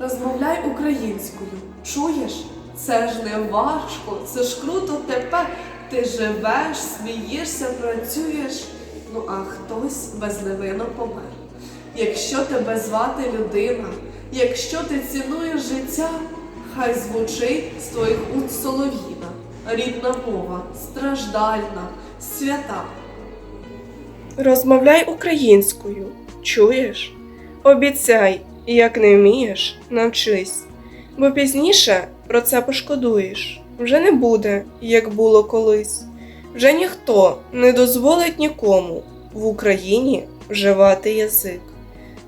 Розмовляй українською. Чуєш? Це ж не важко, це ж круто тепер. Ти живеш, смієшся, працюєш. Ну а хтось безневинно помер. Якщо тебе звати людина, якщо ти цінуєш життя, хай звучить з твоїх уст солов'їна, рідна мова, страждальна, свята. Розмовляй українською, чуєш? Обіцяй, як не вмієш, навчись, бо пізніше про це пошкодуєш. Вже не буде, як було колись. Вже ніхто не дозволить нікому в Україні вживати язик.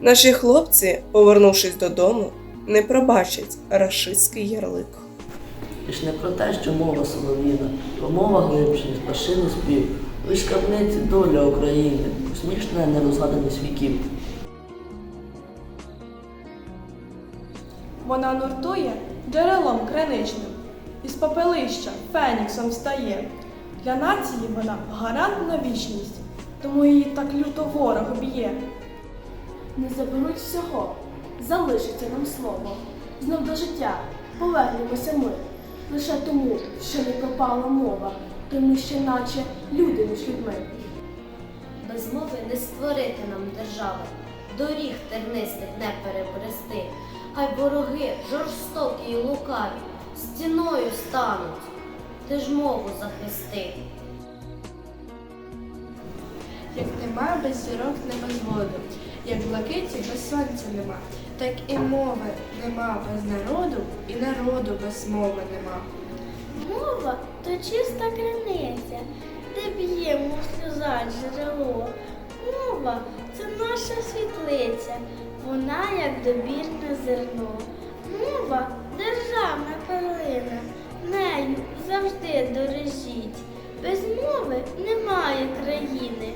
Наші хлопці, повернувшись додому, не пробачать рашистський ярлик. І ж не про те, що мова солов'їна, бо мова глибше, ніж пташиний спів. Ви скарбниці доля України, усмішне нерозгаданість віків. Вона нуртує джерелом криничним, із попелища феніксом встає. Для нації вона гарант на вічність, тому її так люто ворог б'є. Не заберуть всього, залишиться нам слово. Знов до життя повернемося ми. Лише тому, що не пропала мова, тому що наче люди між людьми. Без мови не створити нам держави, доріг тернистих не перебрести, хай вороги жорстокі й лукаві стіною стануть, ти ж мову захисти. Як нема без зірок нема згоду, як блакиті без сонця нема, так і мови нема без народу, і народу без мови нема. Мова то чиста криниця, де б'ємо сльоза джерело. Мова це наша світлиця, вона як добірне зерно. Мова державна перлина, нею завжди дорожіть. Без мови немає країни,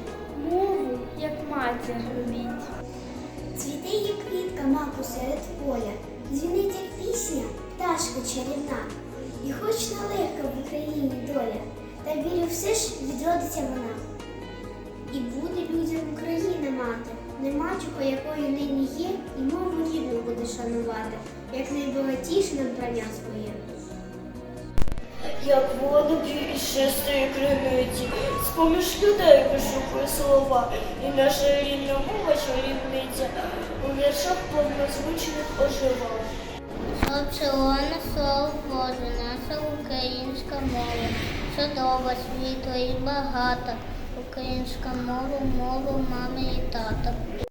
мову як матір робіть. Цвіте є квітка маку серед поля, дзвінить як пісня, пташка чарівна. І хоч нелегка в Україні доля, та вірю, все ж відродиться вона. Мати, не мачуха, якою нині є, і мову рідну буде шанувати, як найбагатіше надбання своє. Як воду п'ю із чистої криниці, з-поміж людей вишукую слова, і наша рідна мова чарівниця у віршах повнозвучних ожива. Соловчилона слово Боже, наша українська мова, чудова, світла і багата, українська мова, мова мами і тата.